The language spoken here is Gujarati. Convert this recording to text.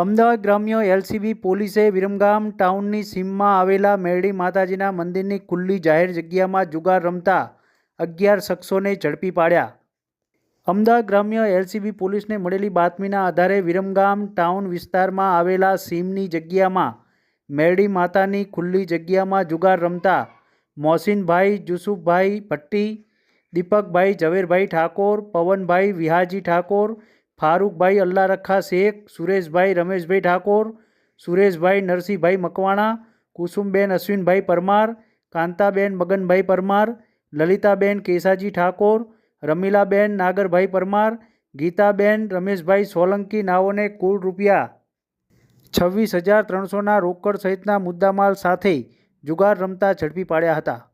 અમદાવાદ ગ્રામ્ય એલસીબી પોલીસે વિરમગામ ટાઉનની સીમમાં આવેલા મેરડી માતાજીના મંદિરની ખુલ્લી જાહેર જગ્યામાં જુગાર રમતા અગિયાર શખ્સોને ઝડપી પાડ્યા. અમદાવાદ ગ્રામ્ય એલસીબી પોલીસને મળેલી બાતમીના આધારે વિરમગામ ટાઉન વિસ્તારમાં આવેલા સીમની જગ્યામાં મેરડી માતાની ખુલ્લી જગ્યામાં જુગાર રમતા મોહસિનભાઈ, જુસુફભાઈ ભટ્ટી, દીપકભાઈ, ઝવેરભાઈ ઠાકોર, પવનભાઈ વિહાજી ઠાકોર ફારૂકભાઈ અલ્લારખા શેખ, સુરેશભાઈ રમેશભાઈ ઠાકોર, સુરેશભાઈ નરસિંહભાઈ મકવાણા, કુસુમબેન અશ્વિનભાઈ પરમાર, કાંતાબેન મગનભાઈ પરમાર, લલિતાબેન કેસાજી ઠાકોર, રમીલાબેન નાગરભાઈ પરમાર, ગીતાબેન રમેશભાઈ સોલંકી નાઓને કુલ રૂપિયા છવ્વીસ હજાર ત્રણસોના રોકડ સહિતના મુદ્દામાલ સાથે જુગાર રમતા ઝડપી પાડ્યા હતા.